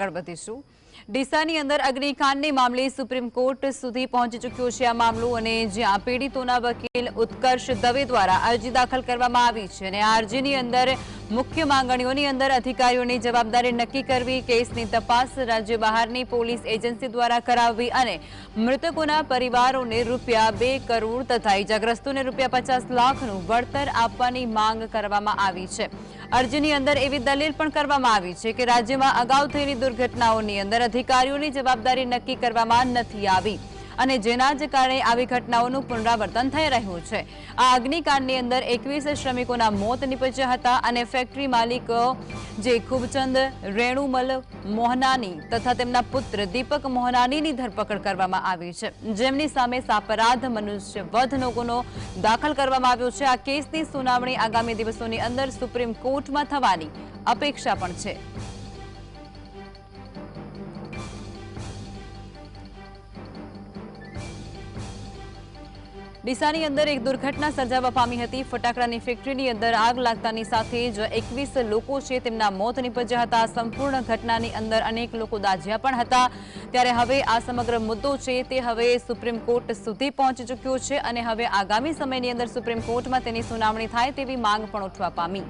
આગળ વધીશું ડીસાની અંદર અગ્નિકાંડની મામલે સુપ્રીમ કોર્ટ સુધી પહોંચી ચૂક્યો છે આ મામલો અને જ્યાં પીડિતોના વકીલ ઉત્કર્ષ દવે દ્વારા અરજી દાખલ કરવામાં આવી છે અને આ અરજીની અંદર મુખ્ય માંગણીઓની અંદર અધિકારીઓની જવાબદારી નક્કી કરવી, કેસની તપાસ, રાજ્ય બહારની પોલીસ એજન્સી દ્વારા કરાવવી અને મૃતકોના પરિવારોને રૂપિયા બે કરોડ તથા ઇજાગ્રસ્તોને રૂપિયા પચાસ લાખનું વળતર આપવાની માંગ કરવામાં આવી છે. અરજીની અંદર એવી દલીલ પણ કરવામાં આવી છે કે રાજ્યમાં અગાઉ થયેલી દુર્ઘટનાઓની અંદર અધિકારીઓની જવાબદારી નક્કી કરવામાં નથી આવી અને જેના જ કારણે આવી ઘટનાઓનું પુનરાવર્તન થઈ રહ્યું છે. આ અગ્નિકાંડની અંદર એકવીસ શ્રમિકોના મોત નીપજ્યા હતા અને ફેક્ટરી માલિક જે ખૂબચંદ, રેણુમલ મોહનાની તથા તેમના પુત્ર દીપક મોહનાનીની ધરપકડ કરવામાં આવી છે. જેમની સામે સાપરાધ મનુષ્ય વધનો ગુનો દાખલ કરવામાં આવ્યો છે. આ કેસની સુનાવણી આગામી દિવસોની અંદર સુપ્રીમ કોર્ટમાં થવાની અપેક્ષા પણ છે. ડીસાની અંદર એક દુર્ઘટના સર્જાવા પામી હતી. ફટાકડાની ફેક્ટરીની અંદર આગ લાગતાની સાથે જ એકવીસ લોકો છે તેમના મોત નીપજ્યા હતા. સંપૂર્ણ ઘટનાની અંદર અનેક લોકો દાઝ્યા પણ હતા. ત્યારે હવે આ સમગ્ર મુદ્દો છે તે હવે સુપ્રીમ કોર્ટ સુધી પહોંચી ચૂક્યો છે અને હવે આગામી સમયની અંદર સુપ્રીમ કોર્ટમાં તેની સુનાવણી થાય તેવી માંગ પણ ઉઠવા પામી.